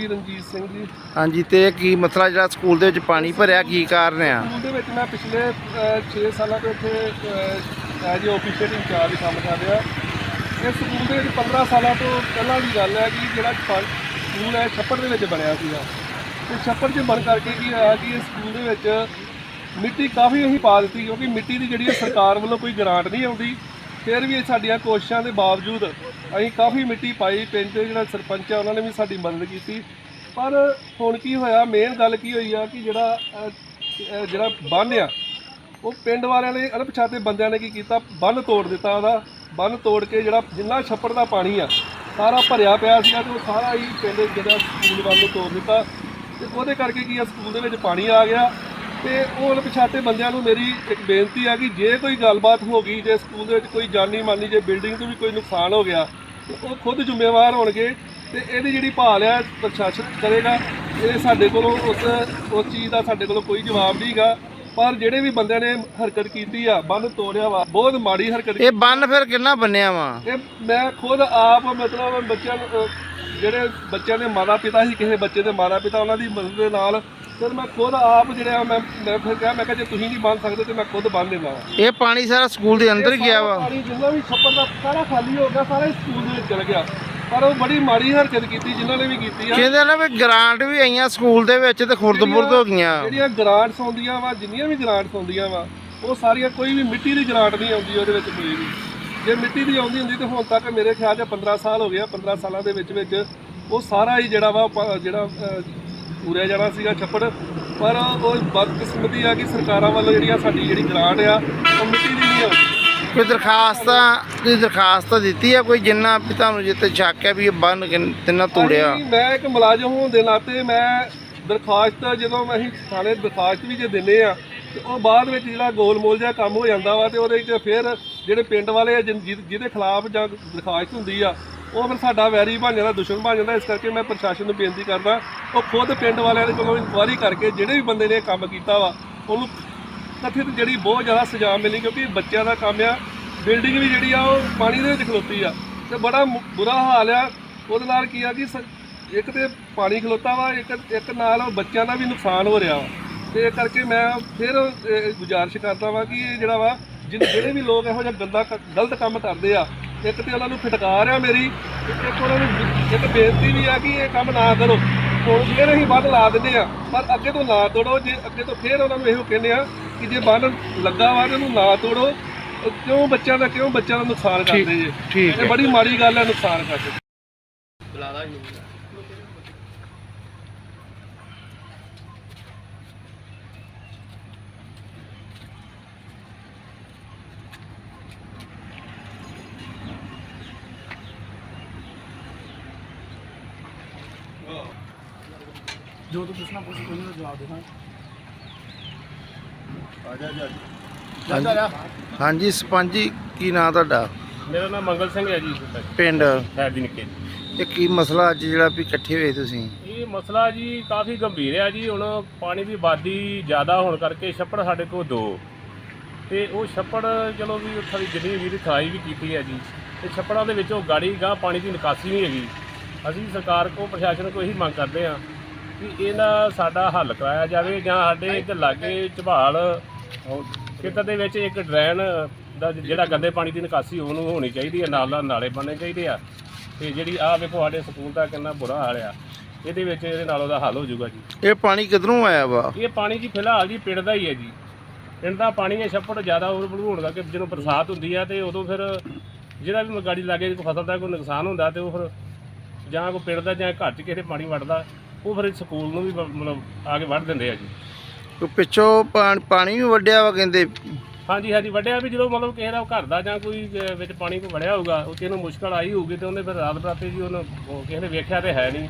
ਜੀ ਰਣਜੀਤ ਸਿੰਘ ਜੀ? ਹਾਂਜੀ ਤੇ ਇਹ ਕੀ ਮਸਲਾ ਜਿਹੜਾ ਸਕੂਲ ਦੇ ਵਿੱਚ ਪਾਣੀ ਭਰਿਆ ਕੀ ਕਾਰਨ ਆ? ਸਕੂਲ ਦੇ ਵਿੱਚ ਮੈਂ ਪਿਛਲੇ 6 ਸਾਲਾਂ ਤੋਂ ਇੱਥੇ ਐਜ ਆਫੀਸ਼ੀਅਲ ਇੰਚਾਰਜ ਕੰਮ ਕਰ ਰਿਹਾ। ਇਹ ਸਕੂਲ ਦੇ ਵਿੱਚ 15 ਸਾਲਾਂ ਤੋਂ ਪਹਿਲਾਂ ਦੀ ਗੱਲ ਹੈ ਕਿ ਜਿਹੜਾ ਸਕੂਲ ਹੈ ਛੱਪੜ ਦੇ ਵਿੱਚ ਬਣਿਆ ਸੀਗਾ। ਤੇ ਛੱਪੜ 'ਚ ਬਣ ਕਰਕੇ ਕੀ ਹੋਇਆ ਕਿ ਇਹ ਸਕੂਲ ਦੇ ਵਿੱਚ ਮਿੱਟੀ ਕਾਫੀ ਅਸੀਂ ਪਾ ਦਿੱਤੀ ਕਿਉਂਕਿ ਮਿੱਟੀ ਦੀ ਜਿਹੜੀ ਸਰਕਾਰ ਵੱਲੋਂ ਕੋਈ ਗ੍ਰਾਂਟ ਨਹੀਂ ਆਉਂਦੀ। ਫਿਰ ਵੀ ਸਾਡੀਆਂ ਕੋਸ਼ਿਸ਼ਾਂ ਦੇ ਬਾਵਜੂਦ ਅਸੀਂ ਕਾਫੀ ਮਿੱਟੀ ਪਾਈ ਪਿੰਡ ਦੇ ਜਿਹੜਾ ਸਰਪੰਚ ਆ ਉਹਨਾਂ ਨੇ ਵੀ ਸਾਡੀ ਮਦਦ ਕੀਤੀ। ਪਰ ਹੁਣ ਕੀ ਹੋਇਆ ਮੇਨ ਗੱਲ ਕੀ ਹੋਈ ਆ ਕਿ ਜਿਹੜਾ ਅਹ, ਜਿਹੜਾ ਬੰਨ੍ਹ ਆ ਉਹ ਪਿੰਡ ਵਾਲਿਆਂ ਨੇ ਅਣਪਛਾਤੇ ਬੰਦਿਆਂ ਨੇ ਕੀ ਕੀਤਾ? ਬੰਨ ਤੋੜ ਦਿੱਤਾ ਉਹਦਾ। ਬੰਨ ਤੋੜ ਕੇ ਜਿਹੜਾ ਜਿੰਨਾ ਛੱਪੜ ਦਾ ਪਾਣੀ ਆ ਸਾਰਾ ਭਰਿਆ ਪਿਆ ਸੀਗਾ ਤੇ ਉਹ ਸਾਰਾ ਹੀ ਪਿੰਡ ਜਿਹੜਾ ਸਕੂਲ ਵੱਲ ਨੂੰ ਤੋੜ ਦਿੱਤਾ। ਤੇ ਉਹਦੇ ਕਰਕੇ ਕੀ ਆ ਸਕੂਲ ਦੇ ਵਿੱਚ ਪਾਣੀ ਆ ਗਿਆ। ਤੇ ਉਹ ਅਣਪਛਾਤੇ ਬੰਦਿਆਂ ਨੂੰ ਮੇਰੀ ਇੱਕ ਬੇਨਤੀ ਆ ਕਿ ਜੇ ਕੋਈ ਗੱਲਬਾਤ ਹੋ ਗਈ ਜੇ ਸਕੂਲ ਦੇ ਵਿੱਚ ਕੋਈ ਜਾਨੀ ਮਾਨੀ ਜੇ ਬਿਲਡਿੰਗ ਤੋਂ ਵੀ ਕੋਈ ਨੁਕਸਾਨ ਹੋ ਗਿਆ ਉਹ ਖੁਦ ਜ਼ਿੰਮੇਵਾਰ ਹੋਣਗੇ ਤੇ ਇਹਦੀ ਜਿਹੜੀ ਭਾਲ ਆ ਪ੍ਰਸ਼ਾਸਨ ਕਰੇਗਾ। ਇਹ ਸਾਡੇ ਕੋਲੋਂ ਉਸ ਉਸ ਚੀਜ਼ ਦਾ ਸਾਡੇ ਕੋਲੋਂ ਕੋਈ ਜਵਾਬ ਨਹੀਂਗਾ ਪਰ ਜਿਹੜੇ ਵੀ ਬੰਦਿਆਂ ਨੇ ਹਰਕਤ ਕੀਤੀ ਆ ਬੰਨ ਤੋੜਿਆ ਵਾ ਬਹੁਤ ਮਾੜੀ ਹਰਕਤ ਇਹ ਬੰਨ ਫਿਰ ਕਿੰਨਾ ਬੰਨਿਆ ਵਾ? ਇਹ ਮੈਂ ਖੁਦ ਆਪ ਮਤਲਬ ਬੱਚਿਆਂ ਨੂੰ ਜਿਹੜੇ ਬੱਚਿਆਂ ਦੇ ਮਾਤਾ ਪਿਤਾ ਸੀ ਕਿਸੇ ਬੱਚੇ ਦੇ ਮਾਤਾ ਪਿਤਾ ਉਹਨਾਂ ਦੀ ਮਦਦ ਦੇ ਨਾਲ ਫਿਰ ਮੈਂ ਖੁਦ ਆਪ ਜਿਹੜਾ ਮੈਂ ਮੈਂ ਫਿਰ ਕਿਹਾ ਮੈਂ ਕਿਹਾ ਜੇ ਤੁਸੀਂ ਨਹੀਂ ਬੰਨ ਸਕਦੇ ਤੇ ਮੈਂ ਖੁਦ ਬੰਨ ਵਾ। ਇਹ ਪਾਣੀ ਸਾਰਾ ਸਕੂਲ ਦੇ ਅੰਦਰ ਗਿਆ ਸਾਰਾ ਵਾ। ਪਾਣੀ ਜਿੰਨਾ ਵੀ ਛੱਪੜ ਦਾ ਸਾਰਾ ਖਾਲੀ ਹੋ ਗਿਆ ਸਾਰਾ ਸਕੂਲ ਦੇ ਵਿੱਚ ਚਲ ਗਿਆ। ਪਰ ਉਹ ਬੜੀ ਮਾੜੀ ਹਰਕਤ ਕੀਤੀ ਜਿਨ੍ਹਾਂ ਨੇ ਵੀ ਕੀਤੀ ਆ। ਕਹਿੰਦੇ ਨਾ ਵੀ ਗ੍ਰਾਂਟ ਵੀ ਆਈਆਂ ਸਕੂਲ ਦੇ ਵਿੱਚ ਤੇ ਖੁਰਦ-ਬੁਰਦ ਹੋ ਗਈਆਂ। ਜਿਹੜੀਆਂ ਗ੍ਰਾਂਟਸ ਆਉਂਦੀਆਂ ਵਾ ਜਿੰਨੀਆਂ ਵੀ ਗ੍ਰਾਂਟਸ ਆਉਂਦੀਆਂ ਵਾ ਉਹ ਸਾਰੀਆਂ ਕੋਈ ਵੀ ਮਿੱਟੀ ਦੀ ਗ੍ਰਾਂਟ ਨਹੀਂ ਆਉਂਦੀ ਉਹਦੇ ਵਿੱਚ ਕੋਈ ਵੀ। ਜੇ ਮਿੱਟੀ ਦੀ ਆਉਂਦੀ ਹੁੰਦੀ ਤੇ ਹੁਣ ਤੱਕ ਮੇਰੇ ਖਿਆਲ 'ਚ 15 ਸਾਲ ਹੋ ਗਏ ਆ 15 ਸਾਲਾਂ ਦੇ ਵਿੱਚ ਵਿੱਚ ਉਹ ਸਾਰਾ ਹੀ ਜਿਹੜਾ ਵਾ ਜਿਹੜਾ ਪੂਰਿਆ ਜਾਣਾ ਸੀਗਾ ਛੱਪੜ ਪਰ ਉਹ ਬਦਕਿਸਮਤੀ ਆ ਕਿ ਸਰਕਾਰਾਂ ਵੱਲੋਂ ਜਿਹੜੀਆਂ ਸਾਡੀ ਜਿਹੜੀ ਗ੍ਰਾਂਟ ਆ ਉਹ ਮਿੱਟੀ ਦੀ ਨਹੀਂ ਆਉਂਦੀ। ਕੋਈ ਦਰਖਾਸਤਾਂ ਕੋਈ ਦਰਖਾਸਤਾਂ ਦਿੱਤੀ ਆ ਕੋਈ ਜਿੰਨਾ ਵੀ ਤੁਹਾਨੂੰ ਜਿੱਤੇ ਸ਼ੱਕ ਹੈ ਵੀ ਇਹ ਬੰਨ ਕਿੰਨ- ਤਿੰਨਾਂ ਤੋੜਿਆ। ਅਸੀਂ- ਮੈਂ ਇੱਕ ਮੁਲਾਜ਼ਮ ਹੋਣ ਦੇ ਨਾਤੇ ਮੈਂ ਦਰਖਾਸਤ ਜਦੋਂ ਮੈਂ ਅਸੀਂ ਥਾਣੇ ਦਰਖਾਸਤ ਵੀ ਜੇ ਦਿੰਨੇ ਆ ਤੇ ਉਹ ਬਾਅਦ ਵਿੱਚ ਜਿਹੜਾ ਗੋਲ ਮੋਲ ਜਿਹਾ ਕੰਮ ਹੋ ਜਾਂਦਾ ਵਾ ਤੇ ਉਹਦੇ ਵਿੱਚ ਫਿਰ ਜਿਹੜੇ ਪਿੰਡ ਵਾਲੇ ਆ ਜਿਨ- ਜਿਹਦੇ ਖਿਲਾਫ ਜਾਂ ਦਰਖਾਸਤ ਹੁੰਦੀ ਆ ਉਹ ਫਿਰ ਸਾਡਾ ਵੈਰੀ ਬਣ ਜਾਂਦਾ, ਦੁਸ਼ਮਣ ਬਣ ਜਾਂਦਾ, ਇਸ ਕਰਕੇ ਮੈਂ ਪ੍ਰਸ਼ਾਸਨ ਨੂੰ ਬੇਨਤੀ ਕਰਦਾ, ਉਹ ਖੁਦ ਪਿੰਡ ਵਾਲਿਆਂ ਦੇ ਕੋਲੋਂ ਇਨਕੁਆਇਰੀ ਕਰਕੇ ਜਿਹੜੇ ਵੀ ਬੰਦੇ ਨੇ ਇਹ ਕੰਮ ਕੀਤਾ ਵਾ, ਉਹਨੂੰ ਕਥਿਤ ਜਿਹੜੀ ਬਹੁਤ ਜ਼ਿਆਦਾ ਸਜ਼ਾ ਮਿਲੀ, ਕਿਉਂਕਿ ਬੱਚਿਆਂ ਦਾ ਕੰਮ ਆ, ਬਿਲਡਿੰਗ ਵੀ ਜਿਹੜੀ ਆ ਉਹ ਪਾਣੀ ਦੇ ਵਿੱਚ ਖਲੋਤੀ ਆ, ਤੇ ਬੜਾ ਮੁ- ਬੁਰਾ ਹਾਲ ਆ, ਉਹਦੇ ਨਾਲ ਕੀ ਆ ਕਿ ਸ- ਇੱਕ ਤੇ ਪਾਣੀ ਖਲੋਤਾ ਵਾ, ਇੱਕ ਇੱਕ ਨਾਲ ਬੱਚਿਆਂ ਦਾ ਵੀ ਨੁਕਸਾਨ ਹੋ ਰਿਹਾ ਵਾ, ਤੇ ਇਹ ਕਰਕੇ ਮੈਂ ਫਿਰ ਗੁਜ਼ਾਰਿਸ਼ ਕਰਦਾ ਵਾਂ ਕਿ ਇਹ ਜਿਹੜਾ ਵਾ, ਜਿਨ- ਜਿਹੜੇ ਵੀ ਲੋਕ ਇਹੋ ਜਿਹਾ ਗੰਦਾ ਕ- ਗਲਤ ਕੰਮ ਕਰਦੇ ਆ ਇੱਕ ਤੇ ਉਹਨਾਂ ਨੂੰ ਫਟਕਾਰ ਆ ਮੇਰੀ ਇੱਕ ਉਹਨਾਂ ਨੂੰ ਇੱਕ ਬੇਨਤੀ ਵੀ ਆ ਕਿ ਇਹ ਕੰਮ ਨਾ ਕਰੋ। ਹੁਣ ਫਿਰ ਅਸੀਂ ਬੰਨ ਲਾ ਦਿੰਦੇ ਆ ਪਰ ਅੱਗੇ ਤੋਂ ਨਾ ਤੋੜੋ ਜੇ ਅੱਗੇ ਤੋਂ ਫਿਰ ਉਹਨਾਂ ਨੂੰ ਇਹੋ ਕਹਿੰਦੇ ਆ ਕਿ ਜੇ ਬੰਨ ਲੱਗਾ ਵਾ ਤੇ ਉਹਨੂੰ ਨਾ ਤੋੜੋ ਕਿਉਂ ਬੱਚਿਆਂ ਦਾ ਕਿਉਂ ਬੱਚਿਆਂ ਦਾ ਨੁਕਸਾਨ ਕਰਦੇ ਜੇ? ਠੀਕ ਇਹ ਬੜੀ ਮਾੜੀ ਗੱਲ ਹੈ ਨੁਕਸਾਨ ਕਰਦੇ। ਜੋ ਤੂੰ ਪੁੱਛਣਾ ਪੁੱਛ ਕੋਈ ਨਾ ਜਵਾਬ ਦੇਣਾ ਹਾਂਜੀ। ਹਾਂਜੀ ਸਰਪੰਚ ਜੀ ਕੀ ਨਾਂ ਤੁਹਾਡਾ? ਮੇਰਾ ਨਾਮ ਮੰਗਲ ਸਿੰਘ ਹੈ ਜੀ ਪਿੰਡ? ਸ਼ਹਿਰ ਦੀ ਨਿੱਕੇ। ਇਹ ਕੀ ਮਸਲਾ ਅੱਜ ਜਿਹੜਾ ਵੀ ਇਕੱਠੇ ਹੋਏ ਤੁਸੀਂ? ਇਹ ਮਸਲਾ ਜੀ ਕਾਫੀ ਗੰਭੀਰ ਹੈ ਜੀ। ਹੁਣ ਪਾਣੀ ਦੀ ਆਬਾਦੀ ਜ਼ਿਆਦਾ ਹੋਣ ਕਰਕੇ ਛੱਪੜ ਸਾਡੇ ਕੋਲ ਦੋ। ਤੇ ਉਹ ਛੱਪੜ ਚਲੋ ਵੀ ਉੱਥੇ ਦੀ ਜਿੰਨੀ ਵੀ ਖਾਈ ਵੀ ਕੀਤੀ ਹੈ ਜੀ ਤੇ ਛੱਪੜਾਂ ਦੇ ਵਿੱਚੋਂ ਗਾੜੀ ਗਾਹ ਪਾਣੀ ਦੀ ਨਿਕਾਸੀ ਨਹੀਂ ਹੈਗੀ। ਅਸੀਂ ਸਰਕਾਰ ਕੋ ਪ੍ਰਸ਼ਾਸਨ ਕੋ ਇਹੀ ਮੰਗ ਕਰਦੇ ਹਾਂ ਕਿ ਇਹਨਾਂ ਸਾਡਾ ਹੱਲ ਕਰਾਇਆ ਜਾਵੇ ਜਾਂ ਸਾਡੇ ਇੱਕ ਲਾਗੇ ਝਬਾਲ ਖੇਤਰ ਦੇ ਵਿੱਚ ਇੱਕ ਡਰੇਨ ਦਾ ਜਿਹੜਾ ਗੰਦੇ ਪਾਣੀ ਦੀ ਨਿਕਾਸੀ ਉਹਨੂੰ ਹੋਣੀ ਚਾਹੀਦੀ ਹੈ ਨਾਲ ਨਾਲ ਨਾਲੇ ਬਣਨੇ ਚਾਹੀਦੇ ਆ। ਤੇ ਜਿਹੜੀ ਆਹ ਵੇਖੋ ਸਾਡੇ ਸਕੂਲ ਦਾ ਕਿੰਨਾ ਬੁਰਾ ਹਾਲ ਆ। ਇਹਦੇ ਵਿੱਚ ਇਹਦੇ ਨਾਲ ਉਹਦਾ ਹੱਲ ਹੋ ਜਾਊਗਾ ਜੀ। ਇਹ ਪਾਣੀ ਕਿੱਧਰੋਂ ਆਇਆ ਵਾ? ਇਹ ਪਾਣੀ ਜੀ ਫਿਲਹਾਲ ਜੀ ਪਿੰਡ ਦਾ ਹੀ ਹੈ ਜੀ। ਪਿੰਡ ਦਾ ਪਾਣੀ ਹੈ ਛੱਪੜ ਜ਼ਿਆਦਾ ਓਵਰਫਲੋ ਹੋਣ ਕਰਕੇ ਜਦੋਂ ਬਰਸਾਤ ਹੁੰਦੀ ਹੈ ਤੇ ਉਦੋਂ ਫਿਰ ਜਿਹੜਾ ਵੀ ਗਾੜੀ ਲਾਗੇ ਕੋਈ ਫਸਲ ਦਾ ਕੋਈ ਨੁਕਸਾਨ ਹੁੰਦਾ ਤੇ ਉਹ ਫਿਰ ਜਾਂ ਕੋਈ ਪਿੰਡ ਦਾ ਜਾਂ ਘਰ 'ਚ ਕਿਸੇ ਪਾਣੀ ਵੜਦਾ। ਉਹ ਫਿਰ ਸਕੂਲ ਨੂੰ ਵੀ ਬ- ਮਤਲਬ ਆ ਕੇ ਵੱਢ ਦਿੰਦੇ ਆ ਜੀ। ਕੋਈ ਪਿੱਛੋਂ ਪਾਣ- ਪਾਣੀ ਵੀ ਵੱਡਿਆ ਵਾ ਕਹਿੰਦੇ? ਹਾਂਜੀ ਹਾਂਜੀ ਵੱਡਿਆ ਵੀ ਜਦੋਂ ਮਤਲਬ ਕਿਸੇ ਦਾ ਘਰ ਦਾ ਜਾਂ ਕੋਈ ਅਹ, ਵਿੱਚ ਪਾਣੀ ਕੋਈ ਵੜਿਆ ਹੋਊਗਾ ਉਹ ਕਿਸੇ ਨੂੰ ਮੁਸ਼ਕਲ ਆਈ ਹੋਊਗੀ ਤੇ ਉਹਨੇ ਫਿਰ ਰਾਤ ਬਰਾਤੇ ਜੀ ਉਹਨੂੰ ਉਹ ਕਿਸੇ ਨੇ ਵੇਖਿਆ ਤੇ ਹੈ ਨਹੀਂ।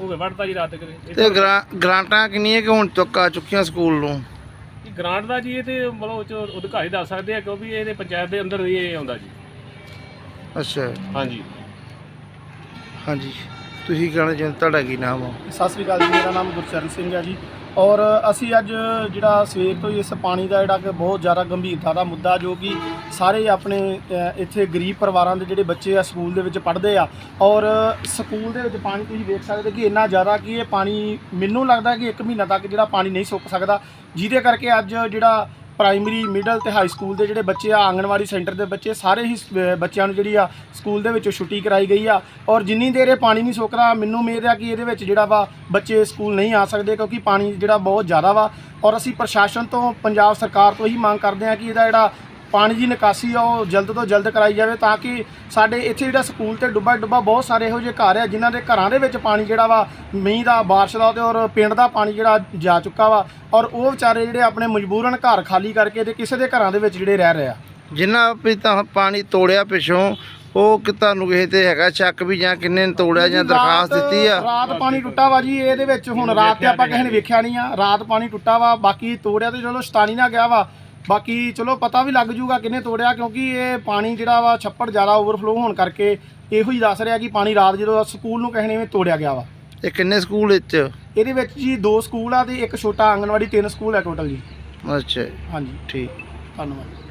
ਉਹ ਵੜਦਾ ਜੀ ਰਾਤ ਕਰੇ ਤੇ ਗਰਾਂ- ਗਰਾਂਟਾਂ ਕਿੰਨੀਆਂ ਕਿ ਹੁਣ ਤੱਕ ਆ ਚੁੱਕੀਆਂ ਸਕੂਲ ਨੂੰ? ਗ੍ਰਾਂਟ ਦਾ ਜੀ ਇਹ ਤੇ ਮਤਲਬ ਉਹ 'ਚ ਅਧਿਕਾਰੀ ਦੱਸ ਸਕਦੇ ਆ ਕਿਉਂਕਿ ਇਹਦੇ ਪੰਚਾਇਤ ਦੇ ਅੰਦਰ ਨਹੀਂ ਇਹ ਆਉਂਦਾ ਜੀ। ਅੱਛਾ। ਹਾਂਜੀ। ਹਾਂਜੀ। ਤੁਸੀਂ ਕਹਿਣਾ ਚਾਹੁੰਦੇ ਤੁਹਾਡਾ ਕੀ ਨਾਮ ਆ? ਸਤਿ ਸ੍ਰੀ ਅਕਾਲ ਜੀ, ਮੇਰਾ ਨਾਮ ਗੁਰਚਰਨ ਸਿੰਘ ਹੈ ਜੀ। ਔਰ ਅਸੀਂ ਅੱਜ ਜਿਹੜਾ ਸਵੇਰ ਤੋਂ ਹੀ ਇਸ ਪਾਣੀ ਦਾ ਜਿਹੜਾ ਕਿ ਬਹੁਤ ਜ਼ਿਆਦਾ ਗੰਭੀਰਤਾ ਦਾ ਮੁੱਦਾ, ਜੋ ਕਿ ਸਾਰੇ ਆਪਣੇ ਇੱਥੇ ਗਰੀਬ ਪਰਿਵਾਰਾਂ ਦੇ ਜਿਹੜੇ ਬੱਚੇ ਆ, ਸਕੂਲ ਦੇ ਵਿੱਚ ਪੜ੍ਹਦੇ ਆ। ਔਰ ਸਕੂਲ ਦੇ ਵਿੱਚ ਪਾਣੀ ਤੁਸੀਂ ਵੇਖ ਸਕਦੇ ਕਿ ਇੰਨਾ ਜ਼ਿਆਦਾ ਕਿ ਇਹ ਪਾਣੀ, ਮੈਨੂੰ ਲੱਗਦਾ ਕਿ 1 ਮਹੀਨਾ ਤੱਕ ਜਿਹੜਾ ਪਾਣੀ ਨਹੀਂ ਸੁੱਕ ਸਕਦਾ। ਜਿਹਦੇ ਕਰਕੇ ਅੱਜ ਜਿਹੜਾ ਪ੍ਰਾਇਮਰੀ ਮਿਡਲ ਤੇ ਹਾਈ ਸਕੂਲ ਦੇ ਜਿਹੜੇ ਬੱਚੇ ਆ ਆਂਗਣਵਾੜੀ ਸੈਂਟਰ ਦੇ ਬੱਚੇ ਸਾਰੇ ਹੀ ਸ- ਅ, ਬੱਚਿਆਂ ਨੂੰ ਜਿਹੜੀ ਆ ਸਕੂਲ ਦੇ ਵਿੱਚੋਂ ਛੁੱਟੀ ਕਰਾਈ ਗਈ ਆ। ਔਰ ਜਿੰਨੀ ਦੇਰ ਇਹ ਪਾਣੀ ਨਹੀਂ ਸੁੱਕਦਾ ਮੈਨੂੰ ਉਮੀਦ ਆ ਕਿ ਇਹਦੇ ਵਿੱਚ ਜਿਹੜਾ ਵਾ ਬੱਚੇ ਸਕੂਲ ਨਹੀਂ ਆ ਸਕਦੇ ਕਿਉਂਕਿ ਪਾਣੀ ਜਿਹੜਾ ਬਹੁਤ ਜ਼ਿਆਦਾ ਵਾ। ਔਰ ਅਸੀਂ ਪ੍ਰਸ਼ਾਸਨ ਤੋਂ ਪੰਜਾਬ ਸਰਕਾਰ ਤੋਂ ਹੀ ਮੰਗ ਕਰਦੇ ਆ ਕਿ ਇਹਦਾ ਜਿਹੜਾ ਪਾਣੀ ਦੀ ਨਿਕਾਸੀ ਆ ਉਹ ਜਲਦ ਤੋਂ ਜਲਦ ਕਰਾਈ ਜਾਵੇ ਤਾਂ ਕਿ ਸਾਡੇ ਇੱਥੇ ਜਿਹੜਾ ਸਕੂਲ ਤੇ ਡੁੱਬਾ ਡੁੱਬਾ ਬਹੁਤ ਸਾਰੇ ਇਹੋ ਜਿਹੇ ਘਰ ਆ ਜਿਨ੍ਹਾਂ ਦੇ ਘਰਾਂ ਦੇ ਵਿੱਚ ਪਾਣੀ ਜਿਹੜਾ ਵਾ ਮੀਂਹ ਦਾ ਬਾਰਿਸ਼ ਦਾ ਤੇ ਔਰ ਪਿੰਡ ਦਾ ਪਾਣੀ ਜਿਹੜਾ ਜਾ ਚੁੱਕਾ ਵਾ ਔਰ ਉਹ ਵਿਚਾਰੇ ਜਿਹੜੇ ਆਪਣੇ ਮਜਬੂਰਨ ਘਰ ਖਾਲੀ ਕਰਕੇ ਤੇ ਕਿਸੇ ਦੇ ਘਰਾਂ ਦੇ ਵਿੱਚ ਜਿਹੜੇ ਰਹਿ ਰਹੇ ਆ। ਜਿੰਨਾ ਵੀ ਤਾਂ ਪਾਣੀ ਤੋੜਿਆ ਪਿਛੋਂ ਉਹ ਕਿ ਤੁਹਾਨੂੰ ਕਿਸੇ ਤੇ ਹੈਗਾ ਸ਼ੱਕ ਵੀ ਜਾਂ ਕਿੰਨੇ ਨੇ ਤੋੜਿਆ ਜਾਂ ਦਰਖਾਸਤ ਦਿੱਤੀ ਆ? ਰਾਤ ਪਾਣੀ ਟੁੱਟਾ ਵਾ ਜੀ ਇਹਦੇ ਵਿੱਚ ਹੁਣ ਰਾਤ ਤੇ ਆਪਾਂ ਕਿਸੇ ਨੇ ਵੇਖਿਆ ਨਹੀਂ ਆ ਰਾਤ ਪਾਣੀ ਟੁੱਟਾ ਵਾ ਬਾਕੀ ਤੋੜਿਆ ਤੇ ਚਲੋ ਸ਼ਤਾਨੀ ਨਾ ਗਿਆ ਵਾ। ਬਾਕੀ ਚਲੋ ਪਤਾ ਵੀ ਲੱਗ ਜੂਗਾ ਕਿੰਨੇ ਤੋੜਿਆ ਕਿਉਂਕਿ ਇਹ ਪਾਣੀ ਜਿਹੜਾ ਵਾ ਛੱਪੜ ਜ਼ਿਆਦਾ ਓਵਰਫਲੋ ਹੋਣ ਕਰਕੇ ਇਹੋ ਹੀ ਦੱਸ ਰਿਹਾ ਕਿ ਪਾਣੀ ਰਾਤ ਜਦੋਂ ਸਕੂਲ ਨੂੰ ਕਿਸੇ ਨੇ ਤੋੜਿਆ ਗਿਆ ਵਾ। ਇਹ ਕਿੰਨੇ ਸਕੂਲ ਵਿੱਚ? ਇਹਦੇ ਵਿੱਚ ਜੀ ਦੋ ਸਕੂਲ ਆ ਤੇ ਇੱਕ ਛੋਟਾ ਆਂਗਣਵਾੜੀ ਤਿੰਨ ਸਕੂਲ ਆ ਟੋਟਲ ਜੀ। ਅੱਛਾ ਹਾਂਜੀ। ਠੀਕ। ਧੰਨਵਾਦ।